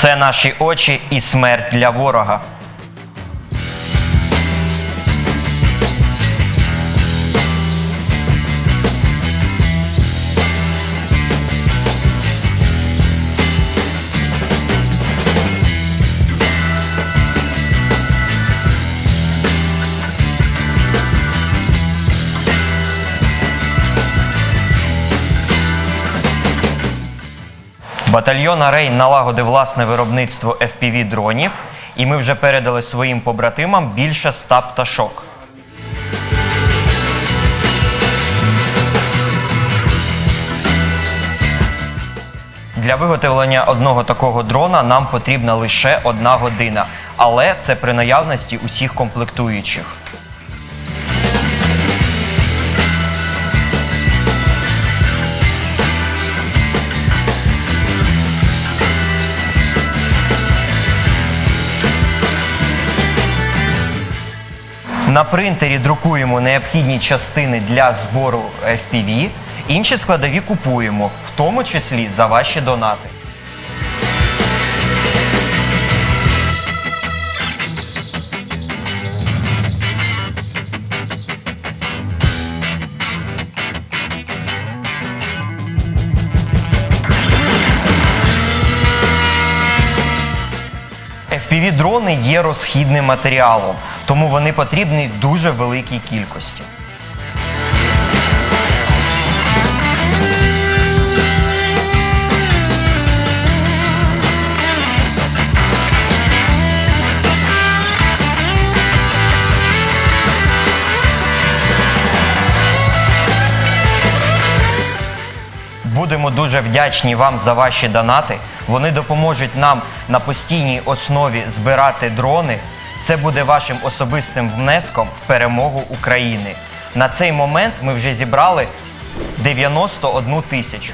Це наші очі і смерть для ворога. Батальйон Арей налагодив власне виробництво FPV дронів, і ми вже передали своїм побратимам більше ста пташок. Для виготовлення одного такого дрона нам потрібна лише одна година, але це при наявності усіх комплектуючих. На принтері друкуємо необхідні частини для збору FPV, інші складові купуємо, в тому числі за ваші донати. FPV-дрони є розхідним матеріалом, тому вони потрібні дуже великій кількості. Будемо дуже вдячні вам за ваші донати. Вони допоможуть нам на постійній основі збирати дрони. Це буде вашим особистим внеском в перемогу України. На цей момент ми вже зібрали 91 тисячу.